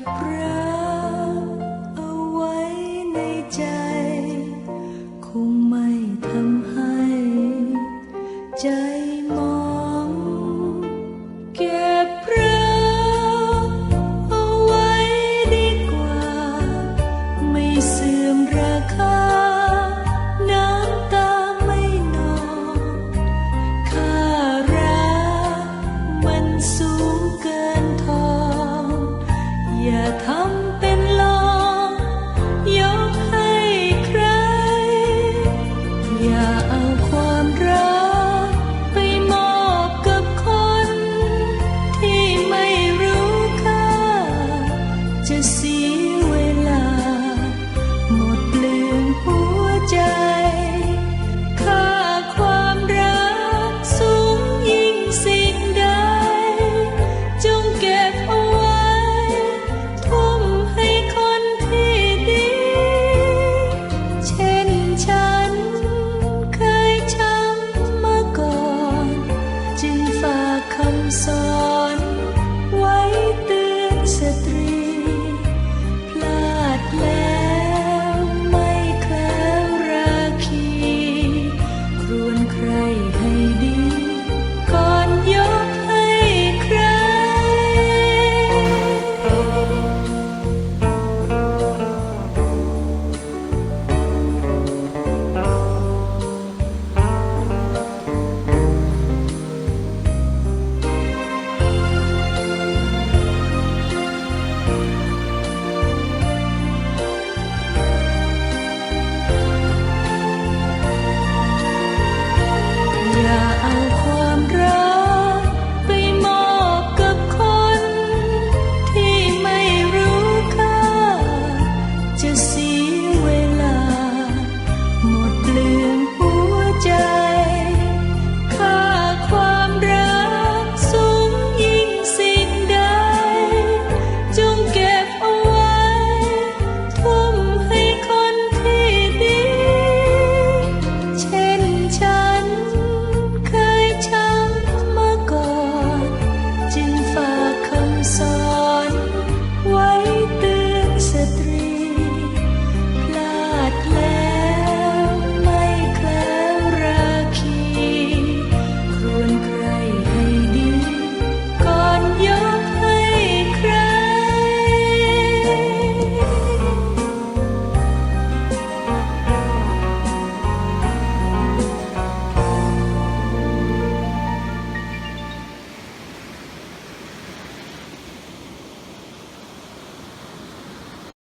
ดรัเอาไว้ในใจ คงไม่ทำให้ ใจมองเก็บรักเอาไว้ดีกว่า ไม่เสื่อมราคา น้ำตาไม่นองค่ารักมัน อย่ song. liền của cha